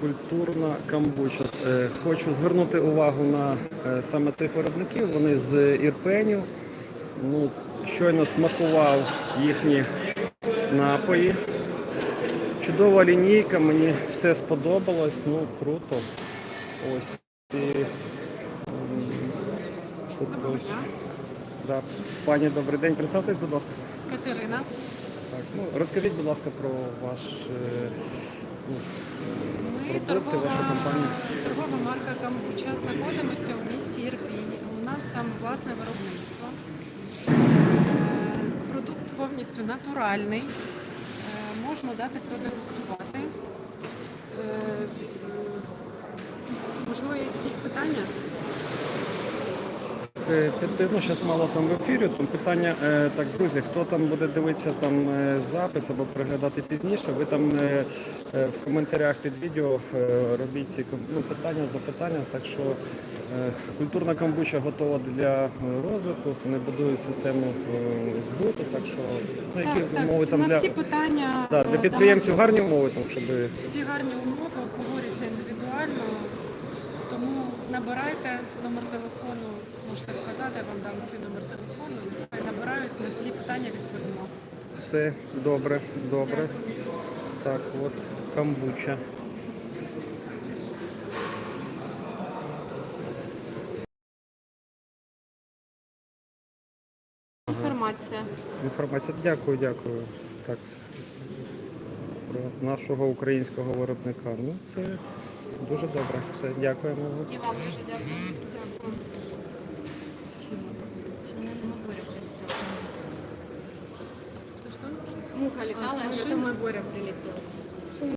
Культурна камбуча. Е, Хочу звернути увагу на е, саме цих виробників. Вони з Ірпеню. Ну, щойно смакував їхні напої. Чудова лінійка, мені все сподобалось. Ну, круто. Ось. І, тут ось. Да. Пані, добрий день. Представтесь, будь ласка. Катерина. Так, ну, розкажіть, будь ласка, про ваш е, продукти, ваша компанія. торгова марка Камбуча. Знаходимося у місті Ірпінь. У нас там власне виробництво. Е, Продукт повністю натуральний. Можемо Можна дати продегустувати. Е, Можливо, є якісь питання? Е, Ну, зараз мало там в ефірі. Там питання, е, так, друзі, хто там буде дивитися там е, запис або переглядати пізніше, ви там в коментарях під відео робіть ці ну, питання, запитання. Так що культурна камбуча готова для розвитку, не будує систему збуту, так що ну, які Так, так, умови всі- там на для, всі питання да, для підприємців гарні умови, там, щоб всі гарні умови обговорюються індивідуально. Тому набирайте номер телефону, можете вказати, я вам дам свій номер телефону. Нехай набирають на всі питання відповімо. все добре, добре. Так, от камбуча. Інформація. Інформація. Дякую, дякую. Так. Про нашого українського виробника. Ну, це дуже добре. Все, дякуємо. І вам дуже дякую. Дякую. Что-что? Муха літала, А, що? ми Боря прилетел.